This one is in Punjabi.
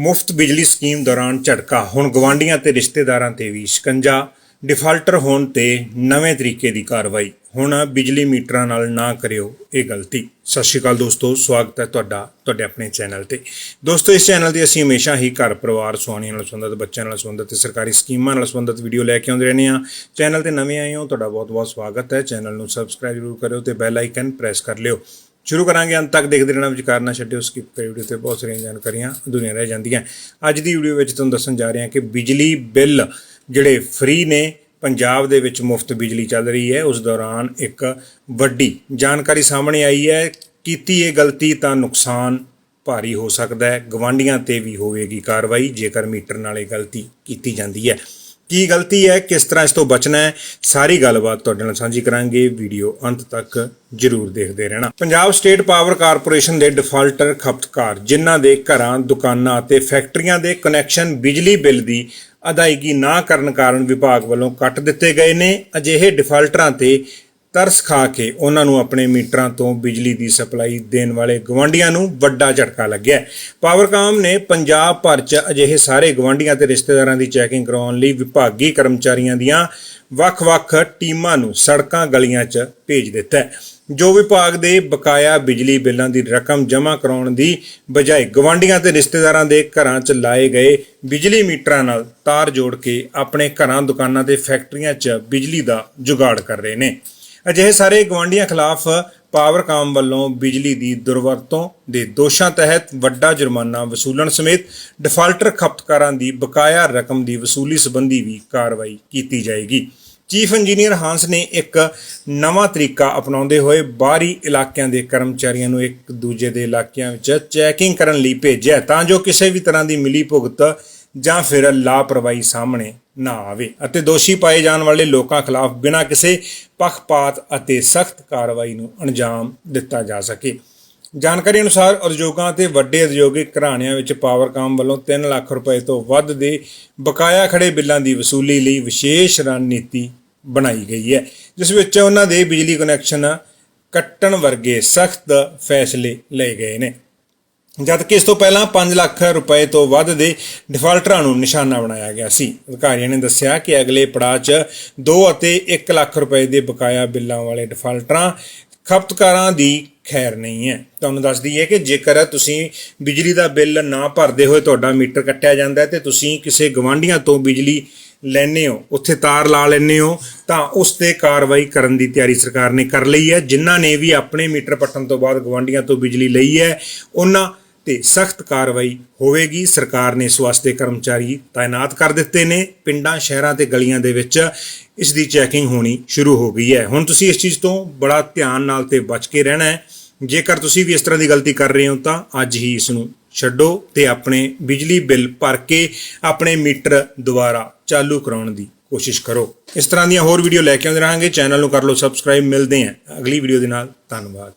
ਮੁਫਤ ਬਿਜਲੀ ਸਕੀਮ ਦੌਰਾਨ ਝਟਕਾ। ਹੁਣ ਗਵਾਂਡੀਆਂ ਤੇ ਰਿਸ਼ਤੇਦਾਰਾਂ ਤੇ ਵੀ ਸ਼ਿਕੰਜਾ। ਡਿਫਾਲਟਰ ਹੋਣ ਤੇ ਨਵੇਂ ਤਰੀਕੇ ਦੀ ਕਾਰਵਾਈ। ਹੁਣ ਬਿਜਲੀ ਮੀਟਰਾਂ ਨਾਲ ਨਾ ਕਰਿਓ ਇਹ ਗਲਤੀ। ਸਤਿ ਸ਼੍ਰੀ ਅਕਾਲ ਦੋਸਤੋ, ਸਵਾਗਤ ਹੈ ਤੁਹਾਡਾ, ਤੁਹਾਡੇ ਆਪਣੇ ਚੈਨਲ ਤੇ। ਦੋਸਤੋ, ਇਸ ਚੈਨਲ ਤੇ ਅਸੀਂ ਹਮੇਸ਼ਾ ਹੀ ਘਰ ਪਰਿਵਾਰ, ਸੁਆਣੀਆਂ ਨਾਲ ਸੰਬੰਧਿਤ, ਬੱਚਿਆਂ ਨਾਲ ਸੰਬੰਧਿਤ ਤੇ ਸਰਕਾਰੀ ਸਕੀਮਾਂ ਨਾਲ ਸੰਬੰਧਿਤ ਵੀਡੀਓ ਲੈ ਕੇ ਆਉਂਦੇ ਰਹਿੰਦੇ ਹਾਂ। ਚੈਨਲ ਤੇ ਨਵੇਂ ਆਏ ਹੋ, ਤੁਹਾਡਾ ਬਹੁਤ-ਬਹੁਤ ਸਵਾਗਤ ਹੈ। ਚੈਨਲ ਨੂੰ ਸਬਸਕ੍ਰਾਈਬ ਜ਼ਰੂਰ ਕਰਿਓ ਤੇ ਬੈਲ ਆਈਕਨ ਪ੍ਰੈਸ ਕਰ ਲਿਓ। ਸ਼ੁਰੂ ਕਰਾਂਗੇ, ਅੰਤ ਤੱਕ ਦੇਖਦੇ ਰਹਿਣਾ ਵਿਚਾਰ ਨਾ ਛੱਡਿਓ ਸਕਿਪ ਕਰੀ ਵੀਡੀਓ ਤੇ ਬਹੁਤ ਸਾਰੀਆਂ ਜਾਣਕਾਰੀਆਂ ਅਧੂਰੀਆਂ ਰਹਿ ਜਾਂਦੀਆਂ। ਅੱਜ ਦੀ ਵੀਡੀਓ ਵਿੱਚ ਤੁਹਾਨੂੰ ਦੱਸਣ ਜਾ ਰਹੇ ਹਾਂ ਕਿ ਬਿਜਲੀ ਬਿੱਲ ਜਿਹੜੇ ਫ੍ਰੀ ਨੇ, ਪੰਜਾਬ ਦੇ ਵਿੱਚ ਮੁਫਤ ਬਿਜਲੀ ਚੱਲ ਰਹੀ ਹੈ। ਉਸ ਦੌਰਾਨ ਇੱਕ ਵੱਡੀ ਜਾਣਕਾਰੀ ਸਾਹਮਣੇ ਆਈ ਹੈ, ਕੀਤੀ ਇਹ ਗਲਤੀ ਤਾਂ ਨੁਕਸਾਨ ਭਾਰੀ ਹੋ ਸਕਦਾ ਹੈ ਗਵਾਂਡੀਆਂ ਤੇ ਵੀ ਹੋਵੇਗੀ ਕਾਰਵਾਈ, ਜੇਕਰ ਮੀਟਰ ਨਾਲ ਇਹ ਗਲਤੀ ਕੀਤੀ ਜਾਂਦੀ ਹੈ। ਕੀ ਗਲਤੀ ਹੈ? ਕਿਸ ਤਰ੍ਹਾਂ ਇਸ ਤੋਂ ਬਚਣਾ ਹੈ? ਸਾਰੀ ਗੱਲਬਾਤ ਤੁਹਾਡੇ ਨਾਲ ਸਾਂਝੀ ਕਰਾਂਗੇ। ਵੀਡੀਓ ਅੰਤ ਤੱਕ ਜਰੂਰ ਦੇਖਦੇ ਰਹਿਣਾ। ਪੰਜਾਬ ਸਟੇਟ ਪਾਵਰ ਕਾਰਪੋਰੇਸ਼ਨ ਦੇ ਡਿਫਾਲਟਰ ਖਪਤਕਾਰ, ਜਿਨ੍ਹਾਂ ਦੇ ਘਰਾਂ, ਦੁਕਾਨਾਂ ਅਤੇ ਫੈਕਟਰੀਆਂ ਦੇ ਕਨੈਕਸ਼ਨ ਬਿਜਲੀ ਬਿੱਲ ਦੀ ਅਦਾਇਗੀ ਨਾ ਕਰਨ ਕਾਰਨ ਵਿਭਾਗ ਵੱਲੋਂ ਕੱਟ ਦਿੱਤੇ ਗਏ ਨੇ। ਅਜਿਹੇ ਡਿਫਾਲਟਰਾਂ ਤੇ ਤਰਸ ਖਾ ਕੇ ਉਹਨਾਂ ਨੂੰ ਆਪਣੇ ਮੀਟਰਾਂ ਤੋਂ ਬਿਜਲੀ ਦੀ ਸਪਲਾਈ ਦੇਣ ਵਾਲੇ ਗਵਾਂਡੀਆਂ ਨੂੰ ਵੱਡਾ ਝਟਕਾ ਲੱਗਿਆ ਪਾਵਰਕਾਮ ਨੇ ਪੰਜਾਬ ਭਰ 'ਚ ਅਜਿਹੇ ਸਾਰੇ ਗਵਾਂਡੀਆਂ ਤੇ ਰਿਸ਼ਤੇਦਾਰਾਂ ਦੀ ਚੈਕਿੰਗ ਕਰਾਉਣ ਲਈ ਵਿਭਾਗੀ ਕਰਮਚਾਰੀਆਂ ਦੀਆਂ ਵੱਖ-ਵੱਖ ਟੀਮਾਂ ਨੂੰ ਸੜਕਾਂ ਗਲੀਆਂ 'ਚ ਭੇਜ ਦਿੱਤਾ ਜੋ ਵਿਭਾਗ ਦੇ ਬਕਾਇਆ ਬਿਜਲੀ ਬਿੱਲਾਂ ਦੀ ਰਕਮ ਜਮ੍ਹਾਂ ਕਰਾਉਣ ਦੀ ਬਜਾਏ ਗਵਾਂਡੀਆਂ ਤੇ ਰਿਸ਼ਤੇਦਾਰਾਂ ਦੇ ਘਰਾਂ 'ਚ ਲਾਏ ਗਏ ਬਿਜਲੀ ਮੀਟਰਾਂ ਨਾਲ ਤਾਰ ਜੋੜ ਕੇ ਆਪਣੇ ਘਰਾਂ, ਦੁਕਾਨਾਂ ਤੇ ਫੈਕਟਰੀਆਂ 'ਚ ਬਿਜਲੀ ਦਾ ਜੁਗਾੜ ਕਰ ਰਹੇ ਨੇ। ਅਜਿਹੇ ਸਾਰੇ ਗਵਾਂਡੀਆਂ ਖਿਲਾਫ ਪਾਵਰਕਾਮ ਵੱਲੋਂ ਬਿਜਲੀ ਦੀ ਦੁਰਵਰਤੋਂ ਦੇ ਦੋਸ਼ਾਂ ਤਹਿਤ ਵੱਡਾ ਜੁਰਮਾਨਾ ਵਸੂਲਣ ਸਮੇਤ ਡਿਫਾਲਟਰ ਖਪਤਕਾਰਾਂ ਦੀ ਬਕਾਇਆ ਰਕਮ ਦੀ ਵਸੂਲੀ ਸੰਬੰਧੀ ਵੀ ਕਾਰਵਾਈ ਕੀਤੀ ਜਾਏਗੀ। ਚੀਫ ਇੰਜੀਨੀਅਰ ਹਾਂਸ ਨੇ ਇੱਕ ਨਵਾਂ ਤਰੀਕਾ ਅਪਣਾਉਂਦੇ ਹੋਏ ਬਾਹਰੀ ਇਲਾਕਿਆਂ ਦੇ ਕਰਮਚਾਰੀਆਂ ਨੂੰ ਇੱਕ ਦੂਜੇ ਦੇ ਇਲਾਕਿਆਂ ਵਿੱਚ ਚੈਕਿੰਗ ਕਰਨ ਲਈ ਭੇਜਿਆ ਤਾਂ ਜੋ ਕਿਸੇ ਵੀ ਤਰ੍ਹਾਂ ਦੀ ਮਿਲੀ ਭੁਗਤ ਜਾਂ ਫਿਰ ਲਾਪਰਵਾਹੀ ਸਾਹਮਣੇ ਨਾ ਆਵੇ ਅਤੇ ਦੋਸ਼ੀ ਪਾਏ ਜਾਣ ਵਾਲੇ ਲੋਕਾਂ ਖਿਲਾਫ ਬਿਨਾਂ ਕਿਸੇ ਪੱਖਪਾਤ ਅਤੇ ਸਖਤ ਕਾਰਵਾਈ ਨੂੰ ਅੰਜਾਮ ਦਿੱਤਾ ਜਾ ਸਕੇ। ਜਾਣਕਾਰੀ ਅਨੁਸਾਰ ਉਦਯੋਗਾਂ ਤੇ ਵੱਡੇ ਉਦਯੋਗਿਕ ਘਰਾਣਿਆਂ ਵਿੱਚ ਪਾਵਰਕਾਮ ਵੱਲੋਂ 3 ਲੱਖ ਰੁਪਏ ਤੋਂ ਵੱਧ ਦੇ ਬਕਾਇਆ ਖੜੇ ਬਿੱਲਾਂ ਦੀ ਵਸੂਲੀ ਲਈ ਵਿਸ਼ੇਸ਼ ਰਣਨੀਤੀ ਬਣਾਈ ਗਈ ਹੈ, ਜਿਸ ਵਿੱਚ ਉਹਨਾਂ ਦੇ ਬਿਜਲੀ ਕਨੈਕਸ਼ਨ ਕੱਟਣ ਵਰਗੇ ਸਖਤ ਫੈਸਲੇ ਲਏ ਗਏ ਨੇ। ਜਦ ਕਿ ਇਸ ਤੋਂ ਪਹਿਲਾਂ 5 ਲੱਖ ਰੁਪਏ ਤੋਂ ਵੱਧ ਦੇ ਡਿਫਾਲਟਰਾਂ ਨੂੰ ਨਿਸ਼ਾਨਾ ਬਣਾਇਆ ਗਿਆ ਸੀ। ਅਧਿਕਾਰੀਆਂ ਨੇ ਦੱਸਿਆ ਕਿ ਅਗਲੇ ਪੜਾਅ 'ਚ 2 ਅਤੇ 1 ਲੱਖ ਰੁਪਏ ਦੇ ਬਕਾਇਆ ਬਿੱਲਾਂ ਵਾਲੇ ਡਿਫਾਲਟਰਾਂ, ਖਪਤਕਾਰਾਂ ਦੀ ਖੈਰ ਨਹੀਂ ਹੈ। ਤੁਹਾਨੂੰ ਦੱਸ ਦਈਏ ਕਿ ਜੇਕਰ ਤੁਸੀਂ ਬਿਜਲੀ ਦਾ ਬਿੱਲ ਨਾ ਭਰਦੇ ਹੋਏ ਤੁਹਾਡਾ ਮੀਟਰ ਕੱਟਿਆ ਜਾਂਦਾ ਹੈ ਤੇ ਤੁਸੀਂ ਕਿਸੇ ਗਵਾਂਢੀਆਂ ਤੋਂ ਬਿਜਲੀ ਲੈਨੇ ਹੋ, ਉੱਥੇ ਤਾਰ ਲਾ ਲੈਨੇ ਹੋ, ਤਾਂ ਉਸ ਤੇ ਕਾਰਵਾਈ ਕਰਨ ਦੀ ਤਿਆਰੀ ਸਰਕਾਰ ਨੇ ਕਰ ਲਈ ਹੈ। ਜਿਨ੍ਹਾਂ ਨੇ ਵੀ ਆਪਣੇ ਮੀਟਰ ਪੱਟਣ ਤੋਂ ਬਾਅਦ ਗਵਾਂਢੀਆਂ ਤੋਂ ਬਿਜਲੀ ਲਈ ਹੈ, ਉਹਨਾਂ ਤੇ ਸਖਤ ਕਾਰਵਾਈ ਹੋਵੇਗੀ। ਸਰਕਾਰ ਨੇ ਇਸ ਕਰਮਚਾਰੀ ਤਾਇਨਾਤ ਕਰ ਦਿੱਤੇ ਨੇ। ਪਿੰਡਾਂ, ਸ਼ਹਿਰਾਂ ਤੇ ਗਲੀਆਂ ਦੇ ਵਿੱਚ ਇਸ ਦੀ ਚੈਕਿੰਗ ਹੋਣੀ ਸ਼ੁਰੂ ਹੋ ਗਈ ਹੈ। ਹੁਣ ਤੁਸੀਂ ਇਸ ਚੀਜ਼ ਤੋਂ ਬੜਾ ਧਿਆਨ ਨਾਲ ਤੇ ਬਚ ਕੇ ਰਹਿਣਾ ਹੈ। ਜੇਕਰ ਤੁਸੀਂ ਵੀ ਇਸ ਤਰ੍ਹਾਂ ਦੀ ਗਲਤੀ ਕਰ ਰਹੇ ਹੋ ਤਾਂ ਅੱਜ ਹੀ ਇਸ ਨੂੰ ਛੱਡੋ ਤੇ ਆਪਣੇ ਬਿਜਲੀ ਬਿੱਲ ਭਰ ਕੇ ਆਪਣੇ ਮੀਟਰ ਦੁਬਾਰਾ ਚਾਲੂ ਕਰਾਉਣ ਦੀ ਕੋਸ਼ਿਸ਼ ਕਰੋ। ਇਸ ਤਰ੍ਹਾਂ ਦੀਆਂ ਹੋਰ ਵੀਡੀਓ ਲੈ ਕੇ ਆਉਂਦੇ ਰਹਾਂਗੇ। ਚੈਨਲ ਨੂੰ ਕਰ ਲਓ ਸਬਸਕ੍ਰਾਈਬ ਮਿਲਦੇ ਹਾਂ ਅਗਲੀ ਵੀਡੀਓ ਦੇ ਨਾਲ। ਧੰਨਵਾਦ।